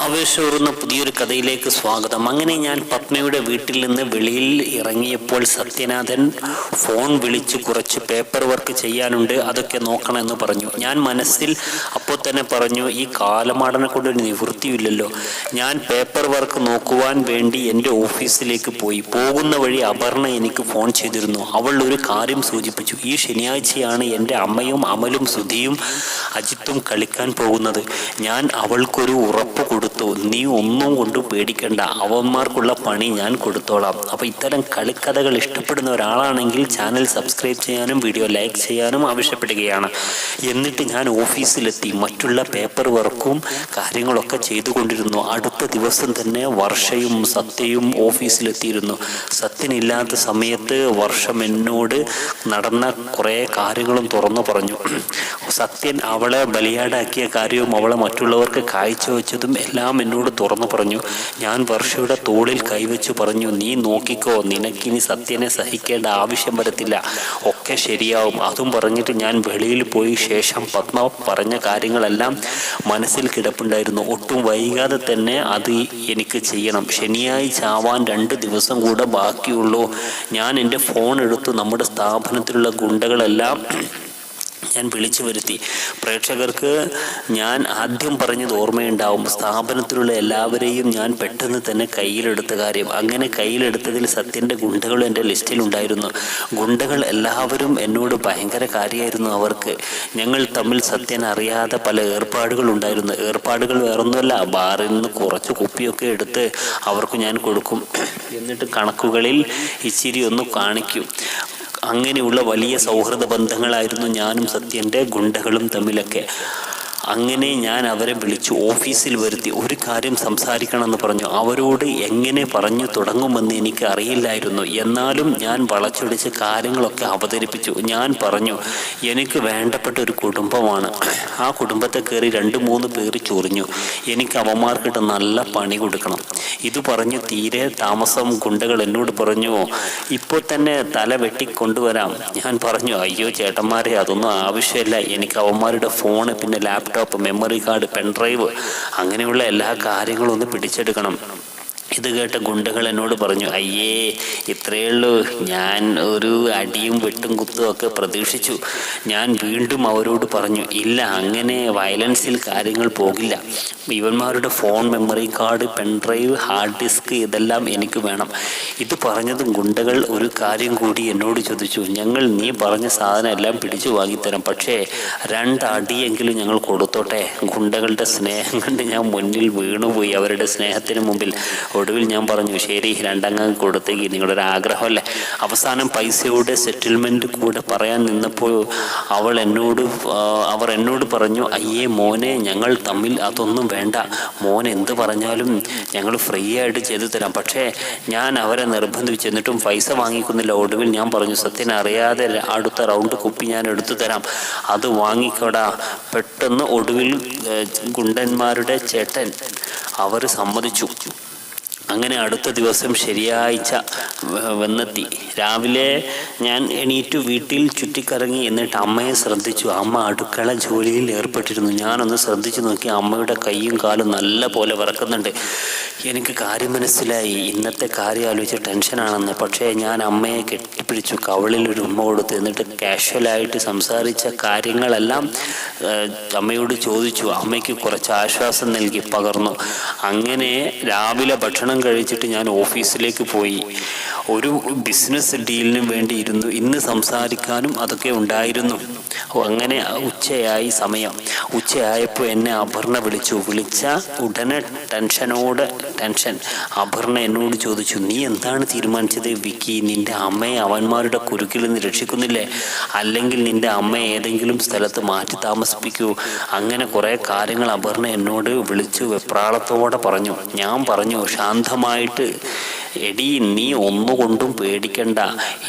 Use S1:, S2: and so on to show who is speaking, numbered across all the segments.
S1: ആവേശമൂറുന്ന പുതിയൊരു കഥയിലേക്ക് സ്വാഗതം. അങ്ങനെ ഞാൻ പത്മയുടെ വീട്ടിൽ നിന്ന് വെളിയിൽ ഇറങ്ങിയപ്പോൾ സത്യനാഥൻ ഫോൺ വിളിച്ച് കുറച്ച് പേപ്പർ വർക്ക് ചെയ്യാനുണ്ട് അതൊക്കെ നോക്കണമെന്ന് പറഞ്ഞു. ഞാൻ മനസ്സിൽ അപ്പോൾ തന്നെ പറഞ്ഞു ഈ കാലമാടനെ കൊണ്ടൊരു നിവൃത്തിയില്ലല്ലോ. ഞാൻ പേപ്പർ വർക്ക് നോക്കുവാൻ വേണ്ടി എന്റെ ഓഫീസിലേക്ക് പോയി. പോകുന്ന വഴി അപർണ എനിക്ക് ഫോൺ ചെയ്തിരുന്നു. അവൾ ഒരു കാര്യം സൂചിപ്പിച്ചു. ഈ ശനിയാഴ്ചയാണ് എന്റെ അമ്മയും അമലും സുധിയും അജിത്തും കളിക്കാൻ പോകുന്നത്. ഞാൻ അവൾക്കൊരു ഉറപ്പ് കൊടുത്തു. നീ ഒന്നും കൊണ്ട് പേടിക്കണ്ട. അവന്മാർക്കുള്ള പണി ഞാൻ കൊടുത്തോളാം. അപ്പോൾ ഇത്തരം കളിക്കഥകൾ ഇഷ്ടപ്പെടുന്ന ഒരാളാണെങ്കിൽ ചാനൽ സബ്സ്ക്രൈബ് ചെയ്യാനും വീഡിയോ ലൈക്ക് ചെയ്യാനും ആവശ്യപ്പെടുകയാണ്. എന്നിട്ട് ഞാൻ ഓഫീസിലെത്തി. മറ്റുള്ള പേപ്പർ വർക്കും കാര്യങ്ങളൊക്കെ ചെയ്തുകൊണ്ടിരുന്നു. അടുത്ത ദിവസം തന്നെ വർഷയും സത്യയും ഓഫീസിലെത്തിയിരുന്നു. സത്യനില്ലാത്ത സമയത്ത് വർഷം എന്നോട് നടന്ന കുറേ കാര്യങ്ങളും തുറന്നു പറഞ്ഞു. സത്യൻ അവളെ ബലിയാടാക്കിയ കാര്യവും അവളെ മറ്റുള്ളവർക്ക് കാഴ്ചവെച്ചതും എല്ലാം എന്നോട് തുറന്നു പറഞ്ഞു. ഞാൻ വർഷയുടെ തോളിൽ കൈവച്ചു പറഞ്ഞു നീ നോക്കിക്കോ നിനക്കിനി സത്യനെ സഹിക്കേണ്ട ആവശ്യം വരത്തില്ല. ഒക്കെ ശരിയാവും. അതും പറഞ്ഞിട്ട് ഞാൻ വെളിയിൽ പോയി ശേഷം പത്മ പറഞ്ഞ കാര്യങ്ങളെല്ലാം മനസ്സിൽ കിടപ്പുണ്ടായിരുന്നു. ഒട്ടും വൈകാതെ തന്നെ അത് എനിക്ക് ചെയ്യണം. ശനിയാഴ്ച ആവാൻ രണ്ട് ദിവസം കൂടെ ബാക്കിയുള്ളൂ. ഞാൻ എന്റെ ഫോൺ എടുത്തു നമ്മുടെ സ്ഥാപനത്തിലുള്ള ഗുണ്ടകളെല്ലാം ഞാൻ വിളിച്ചു വരുത്തി. പ്രേക്ഷകർക്ക് ഞാൻ ആദ്യം പറഞ്ഞത് ഓർമ്മയുണ്ടാവും. സ്ഥാപനത്തിലുള്ള എല്ലാവരെയും ഞാൻ പെട്ടെന്ന് തന്നെ കയ്യിലെടുത്ത കാര്യം. അങ്ങനെ കയ്യിലെടുത്തതിൽ സത്യന്റെ ഗുണ്ടകൾ എന്റെ ലിസ്റ്റിലുണ്ടായിരുന്നു ഗുണ്ടകൾ എല്ലാവരും എന്നോട് ഭയങ്കര കാര്യമായിരുന്നു അവർക്ക്. ഞങ്ങൾ തമ്മിൽ സത്യൻ അറിയാതെ പല ഏർപ്പാടുകൾ ഉണ്ടായിരുന്നു. ഏർപ്പാടുകൾ വേറൊന്നുമല്ല ബാറിൽ നിന്ന് കുറച്ച് കുപ്പിയൊക്കെ എടുത്ത് അവർക്ക് ഞാൻ കൊടുക്കും. എന്നിട്ട് കണക്കുകളിൽ ഇച്ചിരി ഒന്ന് കാണിക്കും. അങ്ങനെയുള്ള വലിയ സൗഹൃദ ബന്ധങ്ങളായിരുന്നു ഞാനും സത്യന്റെ ഗുണ്ടകളും തമ്മിലൊക്കെ. അങ്ങനെ ഞാൻ അവരെ വിളിച്ചു ഓഫീസിൽ വരുത്തി ഒരു കാര്യം സംസാരിക്കണമെന്ന് പറഞ്ഞു. അവരോട് എങ്ങനെ പറഞ്ഞു തുടങ്ങുമെന്ന് എനിക്ക് അറിയില്ലായിരുന്നു. എന്നാലും ഞാൻ വളച്ചൊടിച്ച് കാര്യങ്ങളൊക്കെ അവതരിപ്പിച്ചു. ഞാൻ പറഞ്ഞു എനിക്ക് വേണ്ടപ്പെട്ട ഒരു കുടുംബമാണ്. ആ കുടുംബത്തെ കയറി രണ്ട് മൂന്ന് പേര് ചൊറിഞ്ഞു. എനിക്ക് അവന്മാർക്കിട്ട് നല്ല പണി കൊടുക്കണം. ഇത് പറഞ്ഞു തീരെ താമസം ഗുണ്ടകൾ എന്നോട് പറഞ്ഞു ഇപ്പോൾ തന്നെ തല വെട്ടിക്കൊണ്ടുവരാം ഞാൻ പറഞ്ഞു അയ്യോ ചേട്ടന്മാരെ അതൊന്നും ആവശ്യമില്ല. എനിക്ക് അവന്മാരുടെ ഫോണ് പിന്നെ ലാപ്ടോപ്പ് മെമ്മറി കാർഡ് പെൻഡ്രൈവ് അങ്ങനെയുള്ള എല്ലാ കാര്യങ്ങളും ഒന്ന് പിടിച്ചെടുക്കണം. ഇത് കേട്ട ഗുണ്ടകൾ എന്നോട് പറഞ്ഞു അയ്യേ ഇത്രയേ ഉള്ളൂ. ഞാൻ ഒരു അടിയും വെട്ടും കുത്തും ഒക്കെ പ്രതീക്ഷിച്ചു. ഞാൻ വീണ്ടും അവരോട് പറഞ്ഞു ഇല്ല അങ്ങനെ വയലൻസിൽ കാര്യങ്ങൾ പോകില്ല. ഇവന്മാരുടെ phone memory card pen drive hard disk ഇതെല്ലാം എനിക്ക് വേണം. ഇത് പറഞ്ഞതും ഗുണ്ടകൾ ഒരു കാര്യം കൂടി എന്നോട് ചോദിച്ചു. ഞങ്ങൾ നീ പറഞ്ഞ സാധനം എല്ലാം പിടിച്ചു വാങ്ങിത്തരാം പക്ഷേ രണ്ടടിയെങ്കിലും ഞങ്ങൾ കൊടുത്തോട്ടെ. ഗുണ്ടകളുടെ സ്നേഹം കണ്ട് ഞാൻ മുന്നിൽ വീണുപോയി. അവരുടെ സ്നേഹത്തിന് മുമ്പിൽ ഒടുവിൽ ഞാൻ പറഞ്ഞു ശരി രണ്ടംഗം കൊടുത്തേക്ക് നിങ്ങളുടെ ഒരു ആഗ്രഹമല്ലേ? അവസാനം പൈസയുടെ സെറ്റിൽമെന്റ് കൂടെ പറയാൻ നിന്നപ്പോൾ അവൾ എന്നോട് അവർ എന്നോട് പറഞ്ഞു അയ്യേ മോനെ ഞങ്ങൾ തമ്മിൽ അതൊന്നും വേണ്ട. മോൻ എന്ത് പറഞ്ഞാലും ഞങ്ങൾ ഫ്രീ ആയിട്ട് ചെയ്തു തരാം. പക്ഷേ ഞാൻ അവരെ നിർബന്ധിച്ചു എന്നിട്ടും പൈസ വാങ്ങിക്കുന്നില്ല. ഒടുവിൽ ഞാൻ പറഞ്ഞു സത്യൻ അറിയാതെ അടുത്ത റൗണ്ട് കുപ്പി ഞാൻ എടുത്തു തരാം. അത് വാങ്ങിക്കോടാ. പെട്ടെന്ന് ഒടുവിൽ ഗുണ്ടന്മാരുടെ ചേട്ടൻ അവർ സമ്മതിച്ചു. അങ്ങനെ അടുത്ത ദിവസം ശനിയാഴ്ച വ- വന്നെത്തി. രാവിലെ ഞാൻ എണീറ്റു വീട്ടിൽ ചുറ്റിക്കറങ്ങി എന്നിട്ട് അമ്മയെ ശ്രദ്ധിച്ചു. അമ്മ അടുക്കള ജോലിയിൽ ഏർപ്പെട്ടിരുന്നു. ഞാനൊന്ന് ശ്രദ്ധിച്ചു നോക്കി അമ്മയുടെ കൈയും കാലും നല്ല പോലെ വിറക്കുന്നുണ്ട്. എനിക്ക് കാര്യം മനസ്സിലായി. ഇന്നത്തെ കാര്യം ആലോചിച്ച് ടെൻഷനാണെന്ന്. പക്ഷേ ഞാൻ അമ്മയെ കെട്ടിപ്പിടിച്ചു. കവളിൽ ഒരു ഉമ്മ കൊടുത്തു. എന്നിട്ട് കാഷ്വലായിട്ട് സംസാരിച്ച കാര്യങ്ങളെല്ലാം അമ്മയോട് ചോദിച്ചു. അമ്മയ്ക്ക് കുറച്ച് ആശ്വാസം നൽകി പകർന്നു. അങ്ങനെ രാവിലെ ഭക്ഷണം കഴിച്ചിട്ട് ഞാൻ ഓഫീസിലേക്ക് പോയി. ഒരു ബിസിനസ് ഡീലിന് വേണ്ടി ഇരുന്നു ഇന്ന് സംസാരിക്കാനും അതൊക്കെ ഉണ്ടായിരുന്നു. അങ്ങനെ ഉച്ചയായി സമയം. ഉച്ചയായപ്പോൾ എന്നെ അപർണ വിളിച്ചു. വിളിച്ച ഉടനെ ടെൻഷനോട് ടെൻഷൻ. അപർണ എന്നോട് ചോദിച്ചു നീ എന്താണ് തീരുമാനിച്ചത് വിക്കി? നിന്റെ അമ്മയെ അവന്മാരുടെ കുരുക്കിൽ നിന്ന് രക്ഷിക്കുന്നില്ലേ? അല്ലെങ്കിൽ നിന്റെ അമ്മയെ ഏതെങ്കിലും സ്ഥലത്ത് മാറ്റി താമസിപ്പിക്കൂ? അങ്ങനെ കുറേ കാര്യങ്ങൾ അപർണ എന്നോട് വിളിച്ചു വെപ്രാളത്തോടെ പറഞ്ഞു. ഞാൻ പറഞ്ഞു ശാന്തമായിട്ട് എടി നീ ഒന്നുകൊണ്ടും പേടിക്കണ്ട.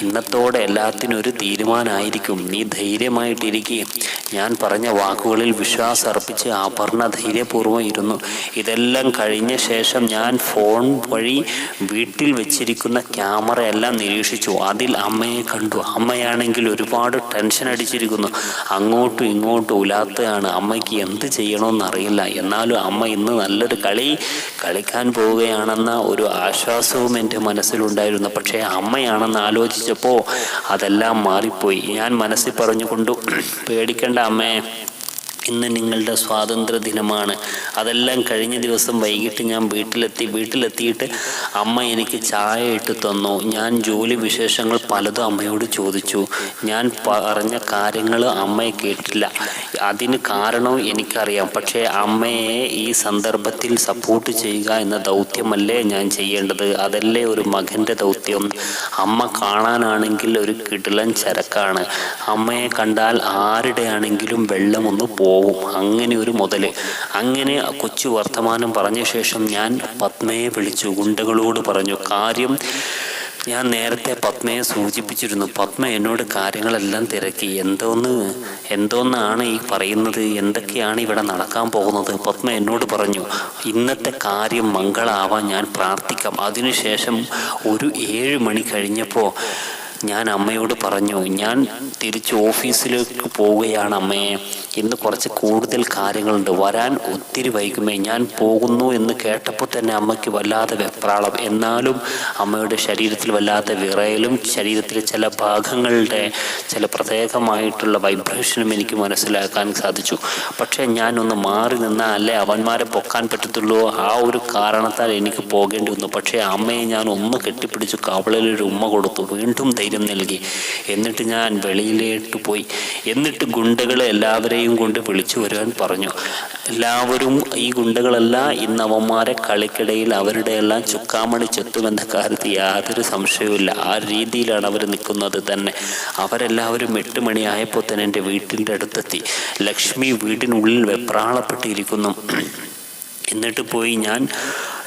S1: ഇന്നത്തോടെ എല്ലാത്തിനും ഒരു തീരുമാനമായിരിക്കും നീ ധൈര്യമായിട്ടിരിക്കുക ഞാൻ പറഞ്ഞ വാക്കുകളിൽ വിശ്വാസം അർപ്പിച്ച് അപർണ ധൈര്യപൂർവം ഇരുന്നു. ഇതെല്ലാം കഴിഞ്ഞ ശേഷം ഞാൻ ഫോൺ വഴി വീട്ടിൽ വെച്ചിരിക്കുന്ന ക്യാമറ എല്ലാം നിരീക്ഷിച്ചു. അതിൽ അമ്മയെ കണ്ടു. അമ്മയാണെങ്കിൽ ഒരുപാട് ടെൻഷൻ അടിച്ചിരിക്കുന്നു. അങ്ങോട്ടും ഇങ്ങോട്ടും ഉലാത്തയാണ്. അമ്മയ്ക്ക് എന്ത് ചെയ്യണമെന്നറിയില്ല എന്നാലും അമ്മ ഇന്ന് നല്ലൊരു കളി കളിക്കാൻ പോവുകയാണെന്ന ഒരു ആശ്വാസവും എന്റെ മനസ്സിലുണ്ടായിരുന്നു. പക്ഷേ അമ്മയാണെന്ന് ആലോചിച്ചപ്പോൾ അതെല്ലാം മാറിപ്പോയി. ഞാൻ മനസ്സിൽ പറഞ്ഞുകൊണ്ടു പേടിക്കേണ്ട. അമ്മേ ഇന്ന് നിങ്ങളുടെ സ്വാതന്ത്ര്യ ദിനമാണ് അതെല്ലാം കഴിഞ്ഞ ദിവസം വൈകിട്ട് ഞാൻ വീട്ടിലെത്തി വീട്ടിലെത്തിയിട്ട് അമ്മ എനിക്ക് ചായ ഇട്ട് തന്നു. ഞാൻ ജോലി വിശേഷങ്ങൾ പലതും അമ്മയോട് ചോദിച്ചു. ഞാൻ പറഞ്ഞ കാര്യങ്ങൾ അമ്മയെ കേട്ടില്ല അതിന് കാരണം എനിക്കറിയാം. പക്ഷേ അമ്മയെ ഈ സന്ദർഭത്തിൽ സപ്പോർട്ട് ചെയ്യുക എന്ന ദൗത്യമല്ലേ ഞാൻ ചെയ്യേണ്ടത്? അതല്ലേ ഒരു മകന്റെ ദൗത്യം? അമ്മ കാണാനാണെങ്കിൽ ഒരു കിടിലൻ ചരക്കാണ്. അമ്മയെ കണ്ടാൽ ആരുടെ ആണെങ്കിലും വെള്ളമൊന്ന് പോകും. അങ്ങനെ ഒരു മുതൽ അങ്ങനെ കൊച്ചു വർത്തമാനം പറഞ്ഞ ശേഷം ഞാൻ പത്മയെ വിളിച്ചു ഗുണ്ടകളോട് പറഞ്ഞു കാര്യം ഞാൻ നേരത്തെ പത്മയെ സൂചിപ്പിച്ചിരുന്നു. പത്മ എന്നോട് കാര്യങ്ങളെല്ലാം തിരക്കി. എന്തോന്ന് എന്തോന്നാണ് ഈ പറയുന്നത്? എന്തൊക്കെയാണ് ഇവിടെ നടക്കാൻ പോകുന്നത്? പത്മ എന്നോട് പറഞ്ഞു ഇന്നത്തെ കാര്യം മംഗളാവാൻ ഞാൻ പ്രാർത്ഥിക്കാം. അതിനുശേഷം ഒരു ഏഴ് മണി കഴിഞ്ഞപ്പോൾ ഞാൻ അമ്മയോട് പറഞ്ഞു ഞാൻ തിരിച്ച് ഓഫീസിലേക്ക് പോവുകയാണ് അമ്മയെ ഇന്ന് കുറച്ച് കൂടുതൽ കാര്യങ്ങളുണ്ട്. വരാൻ ഒത്തിരി വൈകുമേ. ഞാൻ പോകുന്നു എന്ന് കേട്ടപ്പോൾ തന്നെ അമ്മയ്ക്ക് വല്ലാതെ വെപ്രാളം. എന്നാലും അമ്മയുടെ ശരീരത്തിൽ വല്ലാത്ത വിറയലും ശരീരത്തിലെ ചില ഭാഗങ്ങളുടെ ചില പ്രത്യേകമായിട്ടുള്ള വൈബ്രേഷനും എനിക്ക് മനസ്സിലാക്കാൻ സാധിച്ചു. പക്ഷേ ഞാനൊന്ന് മാറി നിന്നാലേ അവന്മാരെ പൊക്കാൻ പറ്റത്തുള്ളൂ? ആ ഒരു കാരണത്താൽ എനിക്ക് പോകേണ്ടി വന്നു. പക്ഷേ അമ്മയെ ഞാൻ ഒന്ന് കെട്ടിപ്പിടിച്ചു കവളിൽ ഒരു ഉമ്മ കൊടുത്തു. വീണ്ടും ധൈര്യം നൽകി. എന്നിട്ട് ഞാൻ വെളിയിലേക്ക് പോയി. എന്നിട്ട് ഗുണ്ടകളെ എല്ലാവരെയും കൊണ്ട് വിളിച്ചു വരുവാൻ പറഞ്ഞു. എല്ലാവരും ഈ ഗുണ്ടകളെല്ലാം ഇന്ന് അവന്മാരെ കളിക്കിടയിൽ അവരുടെ എല്ലാം ചുക്കാമണി ചെത്തുമെന്ന കാര്യത്തിൽ യാതൊരു സംശയവുമില്ല ആ രീതിയിലാണ് അവർ നിൽക്കുന്നത് തന്നെ. അവരെല്ലാവരും എട്ട് മണിയായപ്പോൾ തന്നെ എന്റെ വീട്ടിന്റെ അടുത്തെത്തി. ലക്ഷ്മി വീടിനുള്ളിൽ വെപ്രാളപ്പെട്ടിരിക്കുന്നു. എന്നിട്ട് പോയി ഞാൻ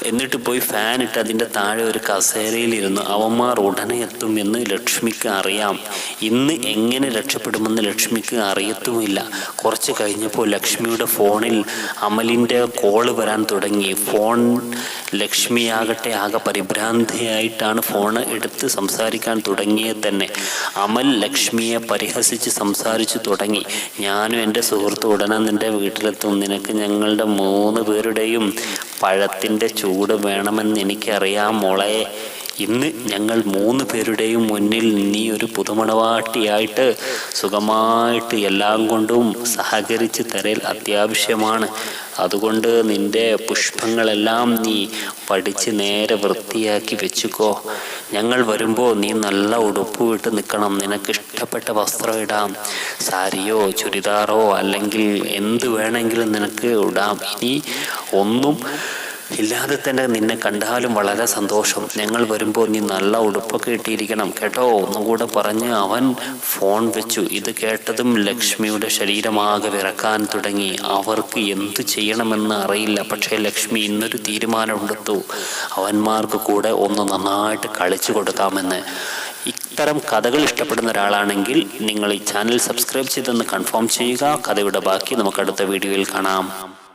S1: എന്നിട്ട് പോയി ഫാൻ ഇട്ട് അതിന്റെ താഴെ ഒരു കസേരയിലിരുന്ന് അവന്മാർ ഉടനെ എത്തുമെന്ന് ലക്ഷ്മിക്ക് അറിയാം. ഇന്ന് എങ്ങനെ രക്ഷപ്പെടുമെന്ന് ലക്ഷ്മിക്ക് അറിയത്തുമില്ല. കുറച്ച് കഴിഞ്ഞപ്പോൾ ലക്ഷ്മിയുടെ ഫോണിൽ അമലിന്റെ കോൾ വരാൻ തുടങ്ങി. ഫോൺ ലക്ഷ്മിയാകട്ടെ ആകെ പരിഭ്രാന്തിയായിട്ടാണ് ഫോൺ എടുത്ത് സംസാരിക്കാൻ തുടങ്ങിയത് തന്നെ. അമൽ ലക്ഷ്മിയെ പരിഹസിച്ച് സംസാരിച്ചു തുടങ്ങി. ഞാനും എന്റെ സുഹൃത്തും ഉടനെ നിന്റെ വീട്ടിലെത്തും. നിനക്ക് ഞങ്ങളുടെ മൂന്ന് പേരുടെയും പഴത്തിന്റെ ചൂട് വേണമെന്ന് എനിക്കറിയാം മോളെ. ഇന്ന് ഞങ്ങൾ മൂന്ന് പേരുടെയും മുന്നിൽ നീ ഒരു പുതുമണവാട്ടിയായിട്ട് സുഖമായിട്ട് എല്ലാം കൊണ്ടും സഹകരിച്ച് തരൽ അത്യാവശ്യമാണ്. അതുകൊണ്ട് നിന്റെ പുഷ്പങ്ങളെല്ലാം നീ പഠിച്ച് നേരെ വൃത്തിയാക്കി വെച്ചുക്കോ. ഞങ്ങൾ വരുമ്പോൾ നീ നല്ല ഉടുപ്പ് വിട്ട് നിൽക്കണം. നിനക്ക് ഇഷ്ടപ്പെട്ട വസ്ത്രം ഇടാം. സാരിയോ ചുരിദാറോ അല്ലെങ്കിൽ എന്ത് വേണമെങ്കിലും നിനക്ക് ഇടാം. ഇനി ഒന്നും ഇല്ലാതെ തന്നെ നിന്നെ കണ്ടാലും വളരെ സന്തോഷം. ഞങ്ങൾ വരുമ്പോൾ നീ നല്ല ഉടുപ്പൊക്കെ ഇട്ടിരിക്കണം. കേട്ടോ? ഒന്നും കൂടെ പറഞ്ഞ് അവൻ ഫോൺ വെച്ചു. ഇത് കേട്ടതും ലക്ഷ്മിയുടെ ശരീരമാകെ വിറക്കാൻ തുടങ്ങി. അവർക്ക് എന്തു ചെയ്യണമെന്ന് അറിയില്ല. പക്ഷേ ലക്ഷ്മി ഇന്നൊരു തീരുമാനമെടുത്തു. അവന്മാർക്ക് കൂടെ ഒന്ന് നന്നായിട്ട് കളിച്ചു കൊടുക്കാമെന്ന്. ഇത്തരം കഥകൾ ഇഷ്ടപ്പെടുന്ന ഒരാളാണെങ്കിൽ നിങ്ങൾ ഈ ചാനൽ സബ്സ്ക്രൈബ് ചെയ്തെന്ന് കൺഫേം ചെയ്യുക. കഥയുടെ ബാക്കി നമുക്ക് അടുത്ത വീഡിയോയിൽ കാണാം.